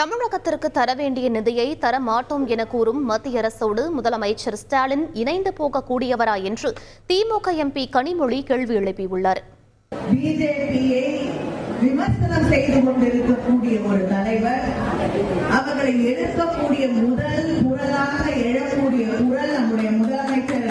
தமிழகத்திற்கு தர வேண்டிய நிதியை தர மாட்டோம் என கூறும் மத்திய அரசோடு முதலமைச்சர் ஸ்டாலின் இணைந்து போகக்கூடியவரா என்று திமுக எம்பி கனிமொழி கேள்வி எழுப்பியுள்ளார். பிஜேபியை விமர்சனம் செய்து கொண்டிருக்கக்கூடிய ஒரு தலைவர் அவர்களை எழுப்பக்கூடிய முதல் குரலாக எழக்கூடிய குரல் நம்முடைய முதலமைச்சர்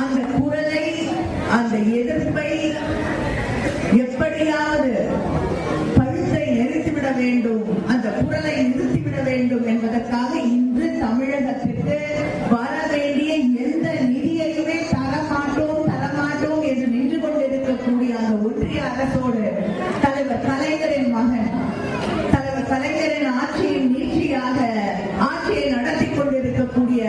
அந்த குரலை அந்த எதிர்ப்பை எப்படியாவது பழுத்தை நிறுத்திவிட வேண்டும் அந்த குரலை நிறுத்திவிட வேண்டும் என்பதற்காக இன்று தமிழகத்திற்கு வர வேண்டிய எந்த நிதியையுமே தரமாட்டோம் தரமாட்டோம் என்று நின்று கொண்டிருக்கக்கூடிய அந்த ஒன்றிய அரசோடு தலைவர் கலைஞரின் மகன் தலைவர் கலைஞரின் ஆட்சியின் நீட்சியாக ஆட்சியை நடத்தி கொண்டிருக்கக்கூடிய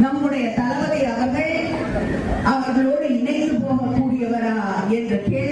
நம்முடைய தளபதி அவர்கள் அவர்களோடு இணைந்து போகக்கூடியவரா என்ற கேள்வி